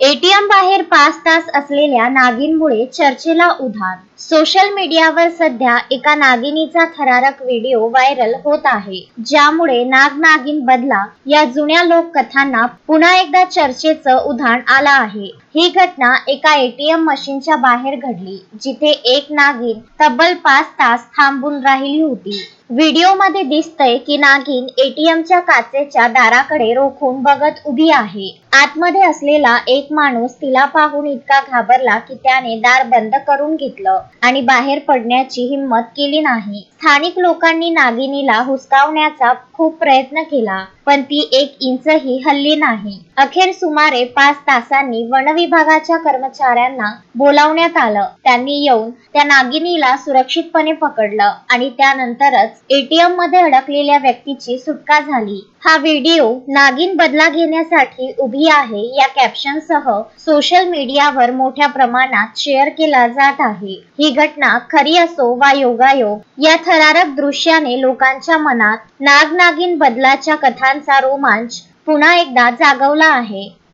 ATM बाहेर पाच तास असलेल्या नागींमुळे चर्चेला उधाण सोशल मीडियावर सध्या एका नागिनीचा थरारक व्हिडिओ व्हायरल होत आहे ज्यामुळे नाग नागिन बदला या जुन्या लोककथांना पुन्हा एकदा चर्चेचं उधाण आलं आहे. ही घटना एका एटीएम मशीनच्या बाहेर घडली जिथे एक नागिन तब्बल पाच तास थांबून राहिली होती. व्हिडिओमध्ये दिसतंय की नागिन एटीएमच्या काचेच्या दाराकडे रोखून बघत उभी आहे. आतमध्ये असलेला एक माणूस तिला पाहून इतका घाबरला की त्याने दार बंद करून घेतलं. आणि बाहेर पडण्याची हिंमत केली नाही. स्थानिक लोकांनी नागिनीला हुसकावण्याचा खूप प्रयत्न केला पण ती एक इंचही हल्ली नाही. अखेर सुमारे पाच तासांनी वन विभागाच्या कर्मचाऱ्यांना बोलावण्यात आलं. त्यांनी येऊन त्या नागिनीला सुरक्षितपणे पकडलं आणि त्यानंतरच एटीएममध्ये अडकलेल्या व्यक्तीची सुटका झाली. हा व्हिडिओ नागिन बदला घेण्यासाठी उभी आहे या कॅप्शन सह सोशल मीडियावर मोठ्या प्रमाणात शेअर केला जात आहे. ही घटना खरी असो वा योगायोग या थरारक दृश्याने लोकांच्या मनात नागनागिन बदलाच्या कथांचा रोमांच पुन्हा एकदा जागवला आहे.